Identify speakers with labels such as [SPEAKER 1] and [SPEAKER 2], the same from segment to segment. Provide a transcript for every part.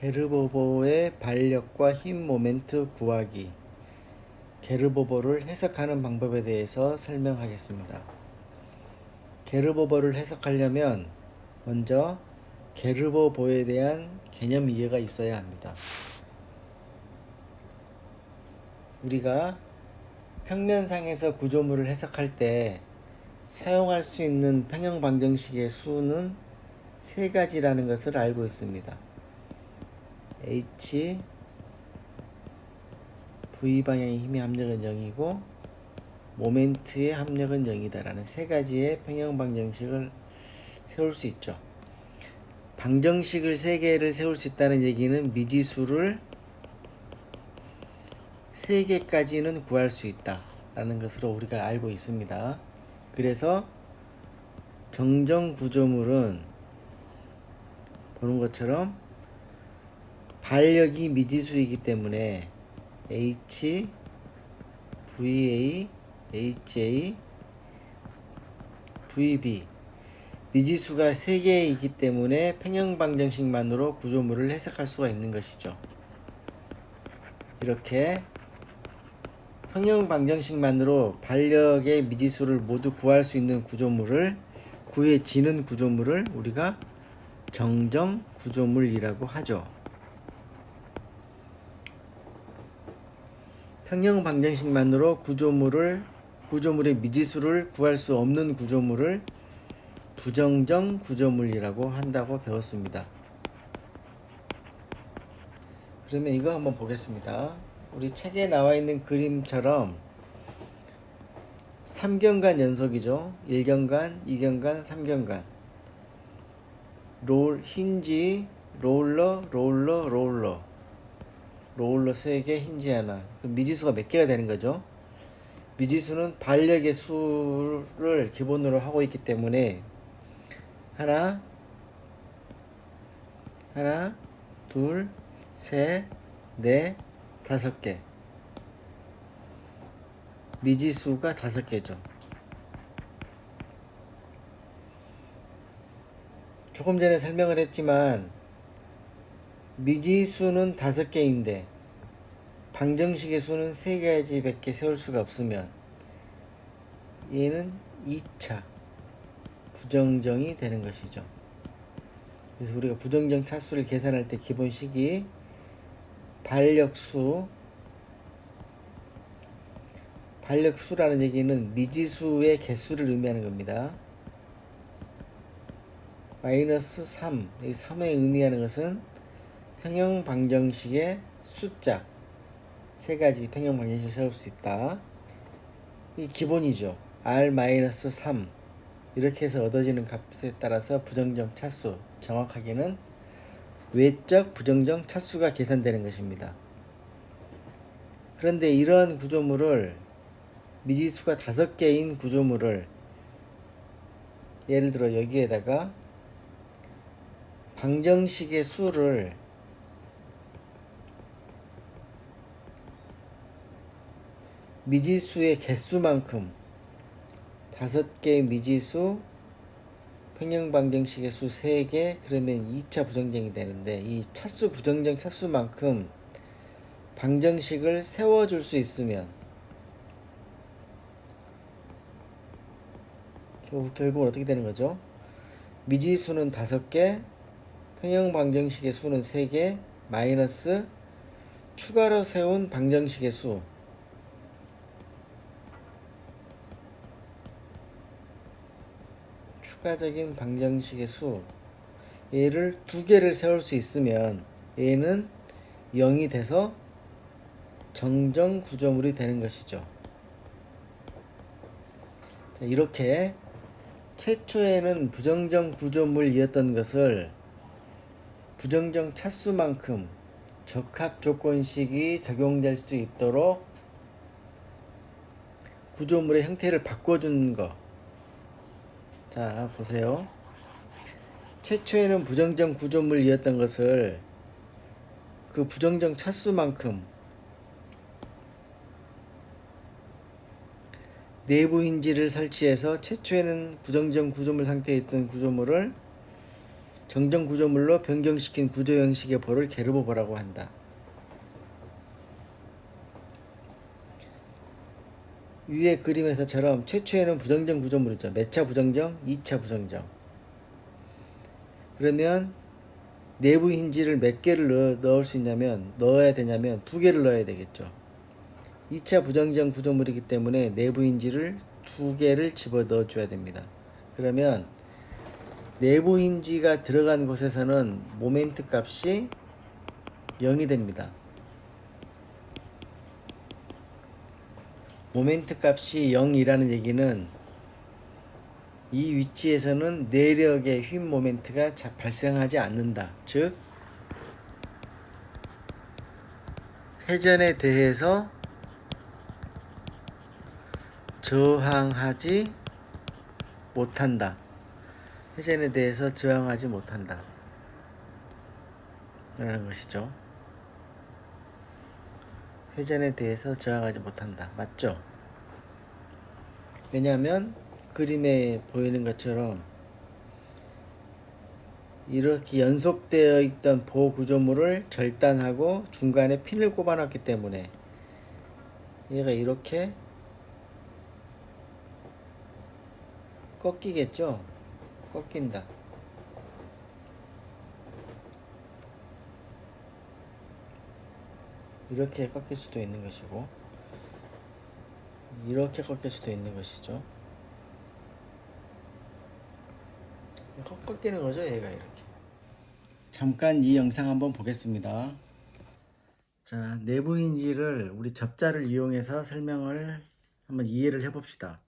[SPEAKER 1] 게르보보의 반력과 힘 모멘트 구하기. 게르보보를 해석하는 방법에 대해서 설명하겠습니다. 게르보보를 해석하려면 먼저 게르보보에 대한 개념 이해가 있어야 합니다. 우리가 평면상에서 구조물을 해석할 때 사용할 수 있는 평형 방정식의 수는 세 가지라는 것을 알고 있습니다. H V 방향의 힘의 합력은 0이고 모멘트의 합력은 0이다라는 세 가지의 평형 방정식을 세울 수 있죠. 방정식을 세 개를 세울 수 있다는 얘기는 미지수를 세 개까지는 구할 수 있다라는 것으로 우리가 알고 있습니다. 그래서 정정 구조물은 보는 것처럼 반력이 미지수이기 때문에 H, VA, HA, VB 미지수가 3개이기 때문에 평형 방정식만으로 구조물을 해석할 수가 있는 것이죠. 이렇게 평형 방정식만으로 반력의 미지수를 모두 구할 수 있는 구조물을 구해지는 구조물을 우리가 정정 구조물이라고 하죠. 평형 방정식만으로 구조물을 구조물의 미지수를 구할 수 없는 구조물을 부정정 구조물이라고 한다고 배웠습니다. 그러면 이거 한번 보겠습니다. 우리 책에 나와 있는 그림처럼 3경간 연속이죠. 1경간, 2경간, 3경간. 롤, 힌지, 롤러, 롤러, 롤러. 롤러 3개, 힌지 하나. 그럼 미지수가 몇 개가 되는 거죠? 미지수는 반력의 수를 기본으로 하고 있기 때문에 하나, 하나, 둘, 셋, 넷, 다섯 개. 미지수가 다섯 개죠. 조금 전에 설명을 했지만 미지수는 다섯 개인데 방정식의 수는 세 가지밖에 세울 수가 없으면 얘는 2차 부정정이 되는 것이죠. 그래서 우리가 부정정 차수를 계산할 때 기본식이 반력수 반력수라는 얘기는 미지수의 개수를 의미하는 겁니다. 마이너스 3, 이 3의 의미하는 것은 평형 방정식의 숫자 세 가지 평형 방정식을 세울 수 있다. 이 기본이죠. r-3 이렇게 해서 얻어지는 값에 따라서 부정정 차수 정확하게는 외적 부정정 차수가 계산되는 것입니다. 그런데 이러한 구조물을 미지수가 다섯 개인 구조물을 예를 들어 여기에다가 방정식의 수를 미지수의 개수만큼 다섯 개의 미지수 평형 방정식의 수 3개 그러면 2차 부정정이 되는데 이 차수 부정정 차수만큼 방정식을 세워줄 수 있으면 결국, 결국 어떻게 되는 거죠? 미지수는 5개 평형 방정식의 수는 3개 마이너스 추가로 세운 방정식의 수 추가적인 방정식의 수 얘를 두 개를 세울 수 있으면 얘는 0이 돼서 정정 구조물이 되는 것이죠. 자, 이렇게 최초에는 부정정 구조물이었던 것을 부정정 차수만큼 적합 조건식이 적용될 수 있도록 구조물의 형태를 바꿔주는 것. 자, 보세요. 최초에는 부정정 구조물이었던 것을 그 부정정 차수만큼 내부 힌지를 설치해서 최초에는 부정정 구조물 상태에 있던 구조물을 정정 구조물로 변경시킨 구조 형식의 보를 게르보 보라고 한다. 위의 그림에서처럼 최초에는 부정정 구조물이죠. 몇차 부정정? 2차 부정정. 그러면 내부 힌지를 몇 개를 넣, 넣을 수 있냐면 넣어야 되냐면 두 개를 넣어야 되겠죠. 2차 부정정 구조물이기 때문에 내부 힌지를 두 개를 집어 넣어 줘야 됩니다. 그러면 내부 힌지가 들어간 곳에서는 모멘트 값이 0이 됩니다. 모멘트 값이 0이라는 얘기는 이 위치에서는 내력의 휨 모멘트가 자- 발생하지 않는다. 즉 회전에 대해서 저항하지 못한다. 회전에 대해서 저항하지 못한다. 라는 것이죠. 회전에 대해서 저항하지 못한다. 맞죠? 왜냐하면 그림에 보이는 것처럼 이렇게 연속되어 있던 보호 구조물을 절단하고 중간에 핀을 꼽아놨기 때문에 얘가 이렇게 꺾이겠죠? 꺾인다. 이렇게 꺾일 수도 있는 것이고 이렇게 꺾일 수도 있는 것이죠. 꺾- 꺾이는 거죠, 얘가 이렇게. 잠깐 이 영상 한번 보겠습니다. 자, 내부 인지를 우리 접자를 이용해서 설명을 한번 이해를 해 봅시다.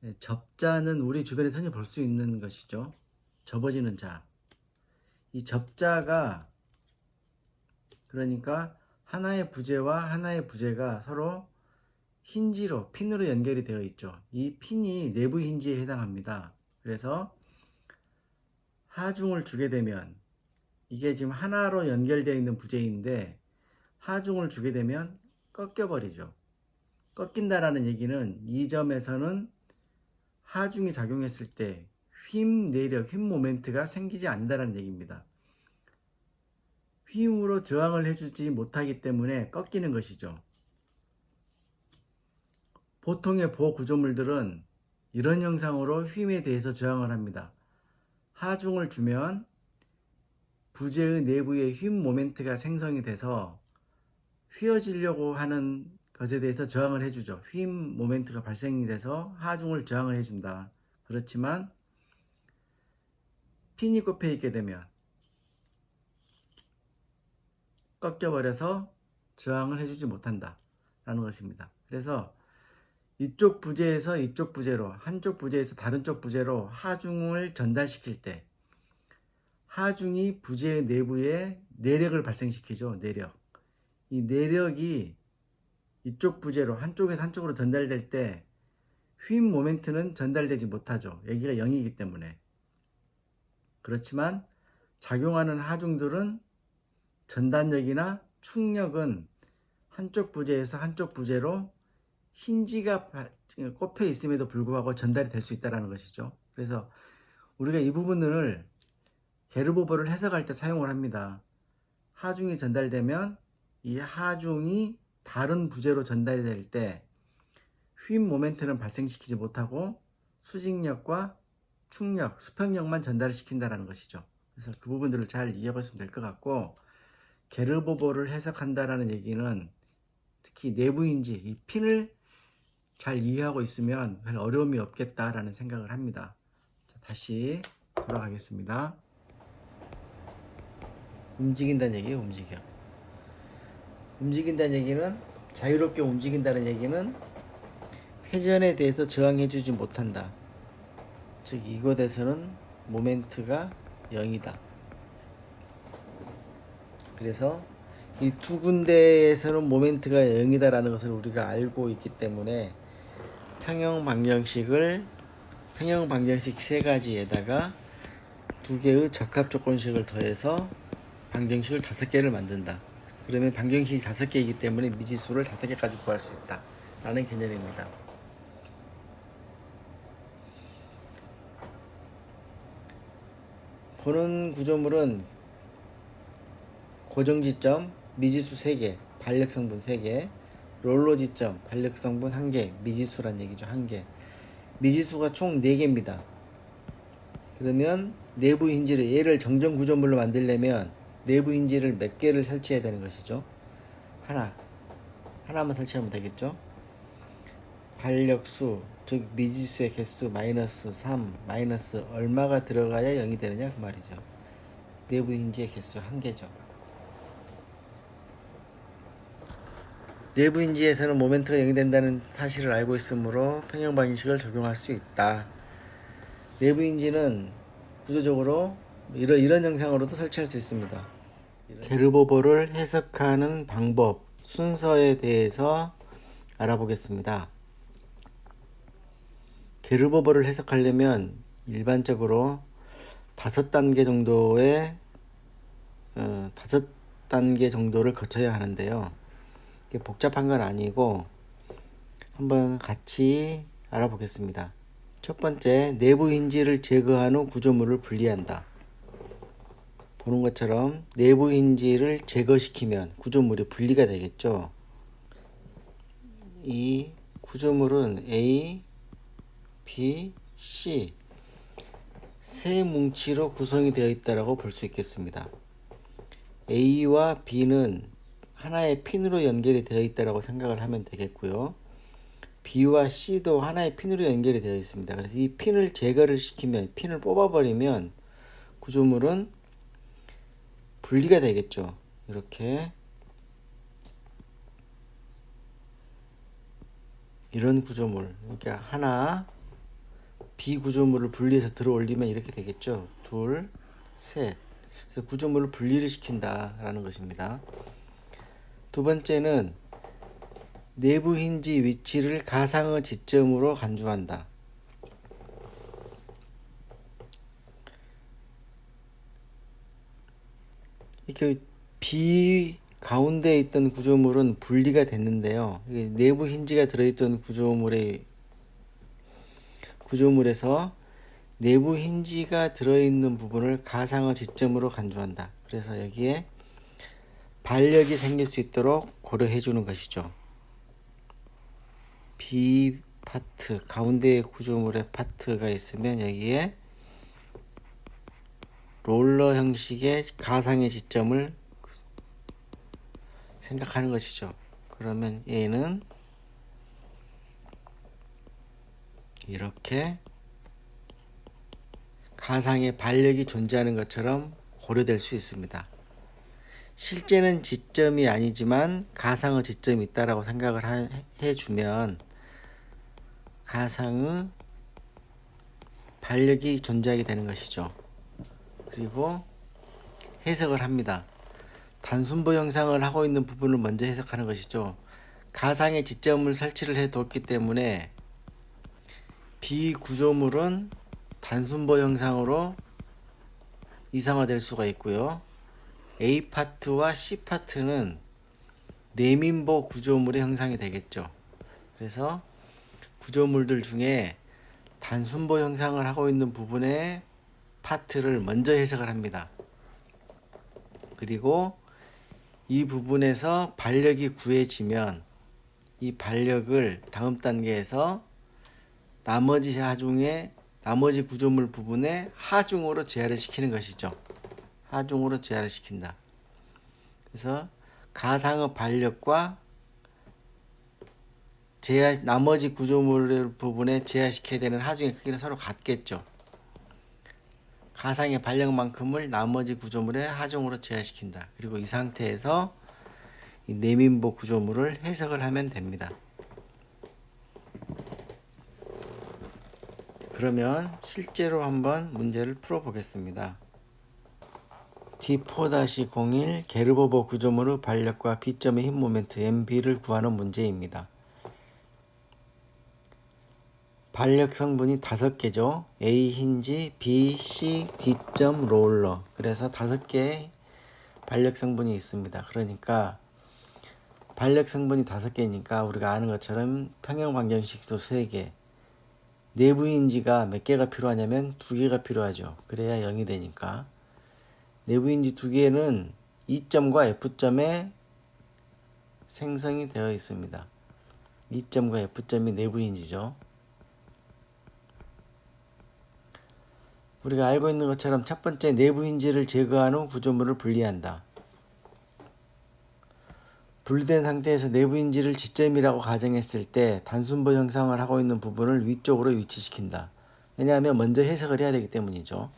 [SPEAKER 1] 네, 접자는 우리 주변에 흔히 볼 수 있는 것이죠. 접어지는 자. 이 접자가 그러니까 하나의 부재와 하나의 부재가 서로 힌지로 핀으로 연결이 되어 있죠. 이 핀이 내부 힌지에 해당합니다. 그래서 하중을 주게 되면 이게 지금 하나로 연결되어 있는 부재인데 하중을 주게 되면 꺾여 버리죠. 꺾인다라는 얘기는 이 점에서는 하중이 작용했을 때휨 내력, 휨 모멘트가 생기지 않는다는 얘기입니다. 휨으로 저항을 해주지 못하기 때문에 꺾이는 것이죠. 보통의 보호 구조물들은 이런 형상으로 휨에 대해서 저항을 합니다. 하중을 주면 부재의 내부에 휨 모멘트가 생성이 돼서 휘어지려고 하는 것에 대해서 저항을 해주죠. 휨 모멘트가 발생이 돼서 하중을 저항을 해준다. 그렇지만 핀이 꼽혀 있게 되면 꺾여버려서 저항을 해주지 못한다. 라는 것입니다. 그래서 이쪽 부재에서 이쪽 부재로, 한쪽 부재에서 다른 쪽 부재로 하중을 전달시킬 때 하중이 부재 내부에 내력을 발생시키죠. 내력. 이 내력이 이쪽 부재로 한쪽에서 한쪽으로 전달될 때 휨 모멘트는 전달되지 못하죠. 여기가 0이기 때문에. 그렇지만 작용하는 하중들은 전단력이나 충력은 한쪽 부재에서 한쪽 부재로 힌지가 발- 꼽혀 있음에도 불구하고 전달이 될 수 있다는 것이죠. 그래서 우리가 이 부분을 게르보버를 해석할 때 사용을 합니다. 하중이 전달되면 이 하중이 다른 부재로 전달이 될 때 휨 모멘트는 발생시키지 못하고 수직력과 충력, 수평력만 전달을 시킨다는 것이죠. 그래서 그 부분들을 잘 이해하시면 될 것 같고 게르보보를 해석한다라는 얘기는 특히 내부인지 이 핀을 잘 이해하고 있으면 별 어려움이 없겠다라는 생각을 합니다. 자, 다시 돌아가겠습니다. 움직인다는 얘기예요, 움직여. 움직인다는 얘기는 자유롭게 움직인다는 얘기는 회전에 대해서 저항해주지 못한다. 즉 이곳에서는 모멘트가 0이다. 그래서 이 두 군데에서는 모멘트가 0이다라는 것을 우리가 알고 있기 때문에 평형 방정식을 평형 방정식 세 가지에다가 두 개의 적합 조건식을 더해서 방정식을 다섯 개를 만든다. 그러면 방정식이 다섯 개이기 때문에 미지수를 다섯 개까지 구할 수 있다. 라는 개념입니다. 보는 구조물은 고정 지점, 미지수 3개, 반력 성분 3개, 롤러 지점, 반력 성분 1개, 미지수란 얘기죠. 1개. 미지수가 총 4개입니다. 그러면 내부 힌지를 얘를 정정 구조물로 만들려면 내부 힌지를 몇 개를 설치해야 되는 것이죠. 하나. 하나만 설치하면 되겠죠. 반력수, 즉 미지수의 개수 마이너스 3, 마이너스 얼마가 들어가야 0이 되느냐 그 말이죠. 내부 힌지의 개수 한 개죠. 내부 힌지에서는 모멘트가 0이 된다는 사실을 알고 있으므로 평형 방식을 적용할 수 있다. 내부 힌지는 구조적으로 이런 이런 형상으로도 설치할 수 있습니다. 게르보버를 해석하는 방법 순서에 대해서 알아보겠습니다. 게르보버를 해석하려면 일반적으로 다섯 단계 정도의 어, 다섯 단계 정도를 거쳐야 하는데요. 복잡한 건 아니고 한번 같이 알아보겠습니다. 첫 번째 내부 힌지를 제거한 후 구조물을 분리한다. 보는 것처럼 내부 힌지를 제거시키면 구조물이 분리가 되겠죠. 이 구조물은 A, B, C 세 뭉치로 구성이 되어 있다라고 볼 수 있겠습니다. A와 B는 하나의 핀으로 연결이 되어 있다라고 생각을 하면 되겠고요. B와 C도 하나의 핀으로 연결이 되어 있습니다. 그래서 이 핀을 제거를 시키면 핀을 뽑아버리면 구조물은 분리가 되겠죠. 이렇게 이런 구조물 그러니까 하나 B 구조물을 분리해서 들어 올리면 이렇게 되겠죠. 둘, 셋. 그래서 구조물을 분리를 시킨다라는 것입니다. 두 번째는 내부 힌지 위치를 가상의 지점으로 간주한다. 이렇게 B 가운데 있던 구조물은 분리가 됐는데요. 내부 힌지가 들어있던 구조물의 구조물에서 내부 힌지가 들어있는 부분을 가상의 지점으로 간주한다. 그래서 여기에 반력이 생길 수 있도록 고려해 주는 것이죠. B 파트 가운데 구조물의 파트가 있으면 여기에 롤러 형식의 가상의 지점을 생각하는 것이죠. 그러면 얘는 이렇게 가상의 반력이 존재하는 것처럼 고려될 수 있습니다. 실제는 지점이 아니지만 가상의 지점이 있다라고 생각을 하- 해주면 가상의 반력이 존재하게 되는 것이죠. 그리고 해석을 합니다. 단순보 형상을 하고 있는 부분을 먼저 해석하는 것이죠. 가상의 지점을 설치를 해 뒀기 때문에 비구조물은 단순보 형상으로 이상화될 수가 있고요. A 파트와 C 파트는 내민보 구조물의 형상이 되겠죠. 그래서 구조물들 중에 단순보 형상을 하고 있는 부분의 파트를 먼저 해석을 합니다. 그리고 이 부분에서 반력이 구해지면 이 반력을 다음 단계에서 나머지 하중의 나머지 구조물 부분에 하중으로 제하를 시키는 것이죠. 하중으로 제하를 시킨다. 그래서 가상의 반력과 제하 나머지 구조물 부분에 제하시켜야 되는 하중의 크기는 서로 같겠죠. 가상의 반력만큼을 나머지 구조물에 하중으로 제하시킨다. 그리고 이 상태에서 이 내민보 구조물을 해석을 하면 됩니다. 그러면 실제로 한번 문제를 풀어보겠습니다. D4-01 게르보버 구조물의 반력과 B점의 힘 모멘트 MB를 구하는 문제입니다. 반력 성분이 다섯 개죠. A 힌지, B, C, D점 롤러. 그래서 다섯 개의 반력 성분이 있습니다. 그러니까 반력 성분이 다섯 개니까 우리가 아는 것처럼 평형 방정식도 세 개, 내부 인지가 몇 개가 필요하냐면 두 개가 필요하죠. 그래야 0이 되니까. 내부인지 두 개는 E점과 F점에 생성이 되어 있습니다. E점과 F점이 내부인지죠. 우리가 알고 있는 것처럼 첫 번째 내부인지를 제거한 후 구조물을 분리한다. 분리된 상태에서 내부인지를 지점이라고 가정했을 때 단순보 형상을 하고 있는 부분을 위쪽으로 위치시킨다. 왜냐하면 먼저 해석을 해야 되기 때문이죠.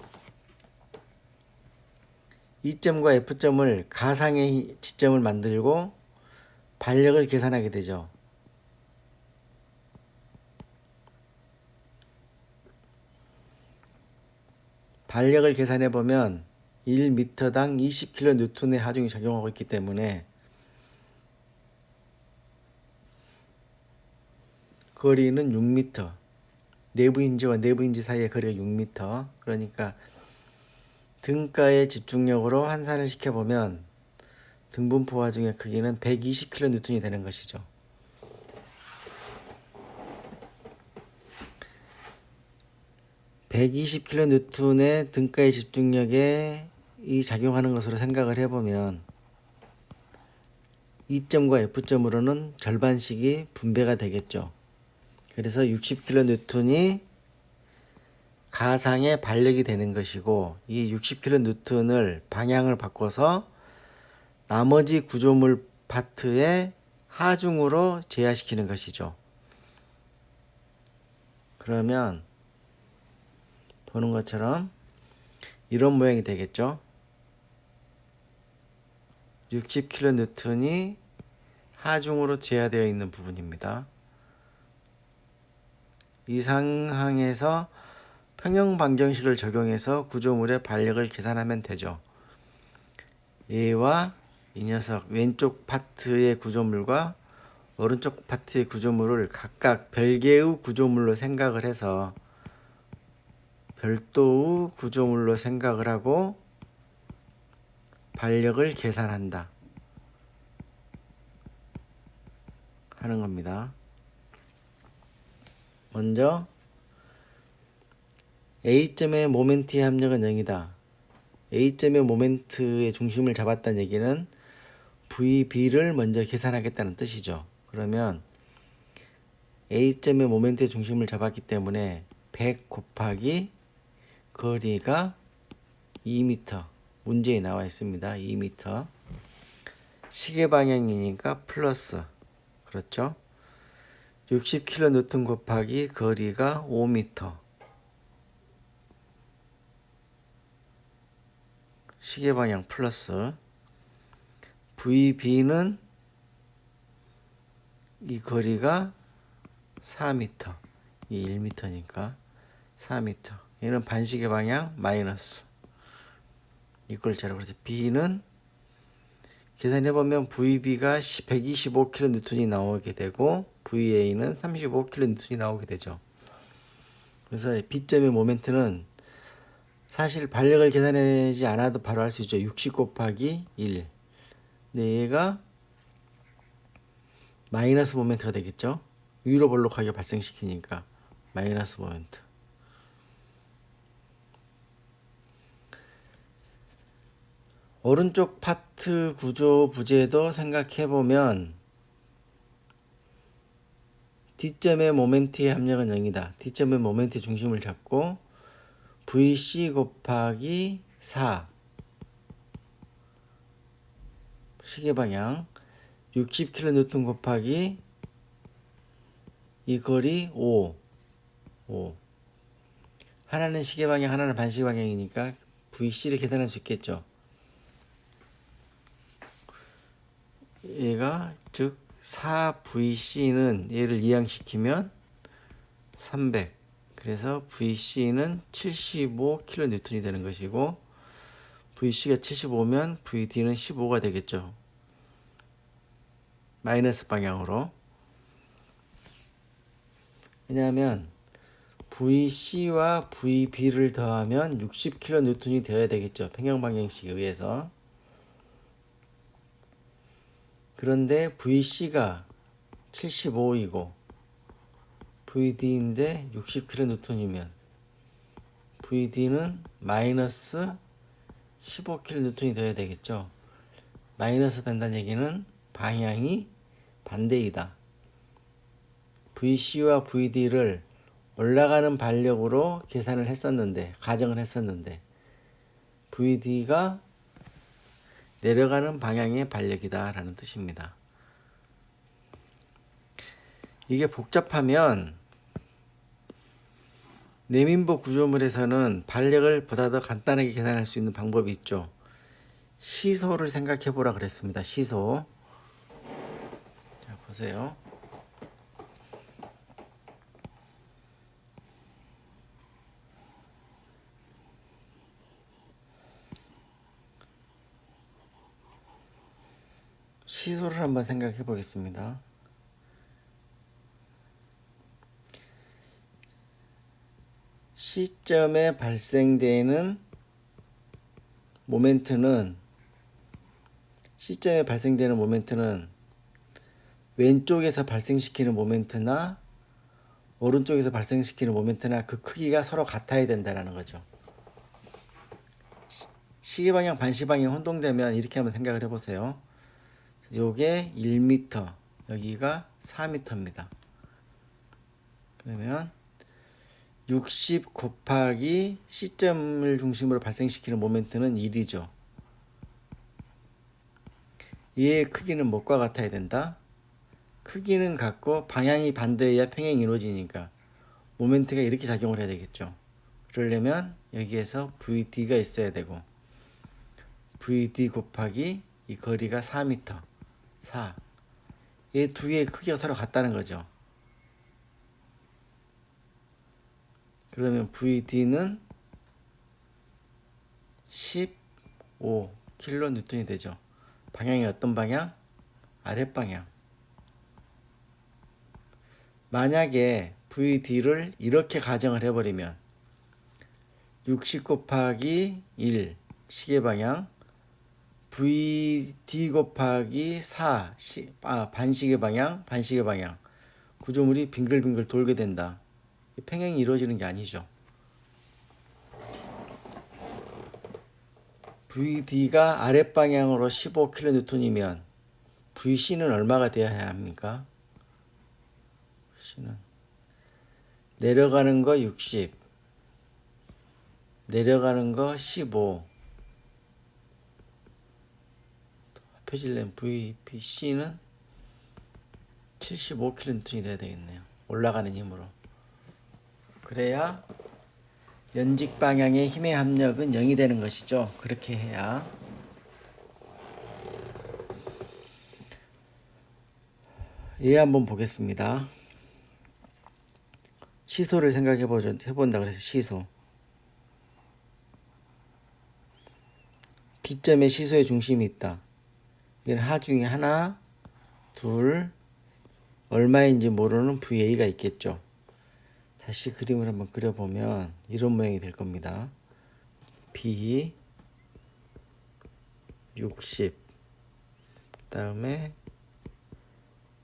[SPEAKER 1] E점과 F점을 가상의 지점을 만들고 반력을 계산하게 되죠. 반력을 계산해 보면 1m당 20kN의 하중이 작용하고 있기 때문에 거리는 6m. 내부 인지와 내부 인지 사이의 거리가 6m. 그러니까 등가의 집중력으로 환산을 시켜보면 등분포 하중의 크기는 120kN이 되는 것이죠. (120kN의) 등가의 집중력에 이 작용하는 것으로 생각을 해보면 E점과 F점으로는 절반씩이 분배가 되겠죠. 그래서 60kN이 가상의 반력이 되는 것이고 이 60kN을 방향을 바꿔서 나머지 구조물 파트의 하중으로 제하시키는 것이죠. 그러면 보는 것처럼 이런 모양이 되겠죠. 60kN이 하중으로 제하되어 있는 부분입니다. 이 상황에서 평형 방정식을 적용해서 구조물의 반력을 계산하면 되죠. 얘와 이 녀석 왼쪽 파트의 구조물과 오른쪽 파트의 구조물을 각각 별개의 구조물로 생각을 해서 별도의 구조물로 생각을 하고 반력을 계산한다 하는 겁니다. 먼저 A점의 모멘트의 합력은 0이다. A점의 모멘트의 중심을 잡았다는 얘기는 VB를 먼저 계산하겠다는 뜻이죠. 그러면 A점의 모멘트의 중심을 잡았기 때문에 100 곱하기 거리가 2m 문제에 나와 있습니다. 2m 시계 방향이니까 플러스 그렇죠? 60kN 곱하기 거리가 5m 시계 방향 플러스 VB는 이 거리가 4m 이 1m니까 4m 얘는 반시계 방향 마이너스 이걸 제로 그래서 B는 계산해 보면 VB가 125kN이 나오게 되고 VA는 35kN이 나오게 되죠. 그래서 B점의 모멘트는 사실 반력을 계산하지 않아도 바로 할 수 있죠. 60 곱하기 1. 근데 얘가 마이너스 모멘트가 되겠죠. 위로 볼록하게 발생시키니까 마이너스 모멘트. 오른쪽 파트 구조 부재도 생각해 보면 D점의 모멘트의 합력은 0이다. D점의 모멘트의 중심을 잡고 VC 곱하기 4 시계 방향. 60kN 곱하기 이 거리 5 5 하나는 시계 방향 하나는 반시계 방향이니까 VC를 계산할 수 있겠죠. 얘가 즉 4VC는 얘를 이항시키면 300 그래서 VC는 75kN이 되는 것이고 VC가 75면 VD는 15가 되겠죠. 마이너스 방향으로 왜냐하면 VC와 VB를 더하면 60kN이 되어야 되겠죠. 평형 방정식에 의해서 그런데 VC가 75이고 VD인데 60kN이면 VD는 마이너스 15kN이 되어야 되겠죠. 마이너스 된다는 얘기는 방향이 반대이다. VC와 VD를 올라가는 반력으로 계산을 했었는데, 가정을 했었는데, VD가 내려가는 방향의 반력이다 라는 뜻입니다. 이게 복잡하면 내민보 구조물에서는 반력을 보다 더 간단하게 계산할 수 있는 방법이 있죠. 시소를 생각해 보라 그랬습니다. 시소. 자, 보세요. 시소를 한번 생각해 보겠습니다. 시점에 발생되는 모멘트는 시점에 발생되는 모멘트는 왼쪽에서 발생시키는 모멘트나 오른쪽에서 발생시키는 모멘트나 그 크기가 서로 같아야 된다는 거죠. 시계 방향 반시 방향 혼동되면 이렇게 한번 생각을 해보세요. 요게 1m, 여기가 4m입니다. 그러면 60 곱하기 시점을 중심으로 발생시키는 모멘트는 1이죠. 얘의 크기는 뭐과 같아야 된다? 크기는 같고 방향이 반대해야 평행이 이루어지니까 모멘트가 이렇게 작용을 해야 되겠죠. 그러려면 여기에서 VD가 있어야 되고 VD 곱하기 이 거리가 4m 4. 이두 개의 크기가 서로 같다는 거죠. 그러면 VD는 15 킬로 뉴턴이 되죠. 방향이 어떤 방향? 아랫방향. 만약에 VD를 이렇게 가정을 해버리면 60 곱하기 1 시계 방향 VD 곱하기 4 시, 아, 반시계 방향 반시계 방향 구조물이 빙글빙글 돌게 된다. 평행이 이루어지는 게 아니죠. VD가 아랫방향으로 15kN이면 VC는 얼마가 되어야 합니까? VC는 내려가는 거 60, 내려가는 거 15. 합해질려면 VBC는 75kN이 돼야 되겠네요. 올라가는 힘으로. 그래야 연직 방향의 힘의 합력은 0이 되는 것이죠. 그렇게 해야 예 한번 보겠습니다. 시소를 생각해 보죠. 해본다 그래서 시소. B점에 시소의 중심이 있다. 이건 하 중에 하나, 둘, 얼마인지 모르는 VA가 있겠죠. 다시 그림을 한번 그려보면 이런 모양이 될 겁니다. B 60 그다음에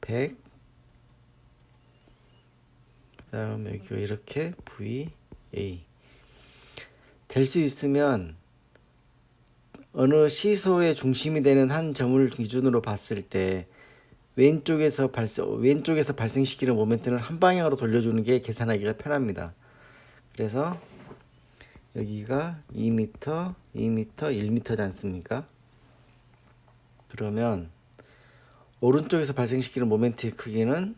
[SPEAKER 1] 100 그다음에 여기가 이렇게 VA 될 수 있으면 어느 시소의 중심이 되는 한 점을 기준으로 봤을 때 왼쪽에서 발생 왼쪽에서 발생시키는 모멘트는 한 방향으로 돌려주는 게 계산하기가 편합니다. 그래서 여기가 2m, 2m, 1m지 않습니까? 그러면 오른쪽에서 발생시키는 모멘트의 크기는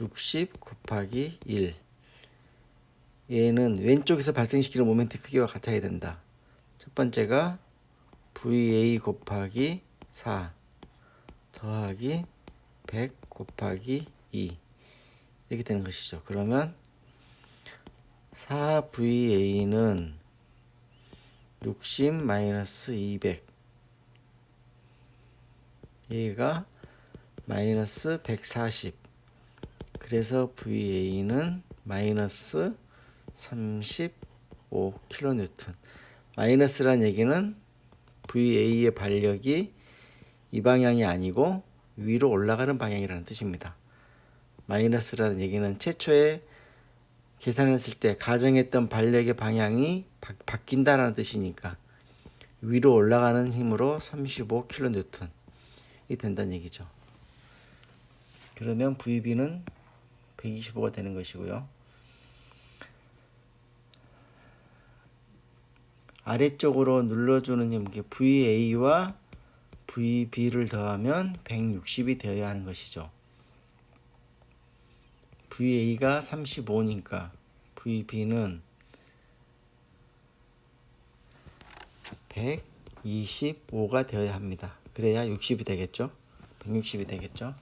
[SPEAKER 1] 60 곱하기 1. 얘는 왼쪽에서 발생시키는 모멘트의 크기와 같아야 된다. 첫 번째가 VA 곱하기 4. 더하기 100 곱하기 2 이렇게 되는 것이죠. 그러면 4VA는 60 마이너스 200 얘가 마이너스 140 그래서 VA는 마이너스 35 킬로뉴턴 마이너스란 얘기는 VA의 반력이 이 방향이 아니고 위로 올라가는 방향이라는 뜻입니다. 마이너스라는 얘기는 최초에 계산했을 때 가정했던 반력의 방향이 바, 바뀐다라는 뜻이니까 위로 올라가는 힘으로 35kN이 된다는 얘기죠. 그러면 VB는 125가 되는 것이고요. 아래쪽으로 눌러주는 힘, VA와 VB를 더하면 160이 되어야 하는 것이죠. VA가 35니까 VB는 125가 되어야 합니다. 그래야 60이 되겠죠? 160이 되겠죠?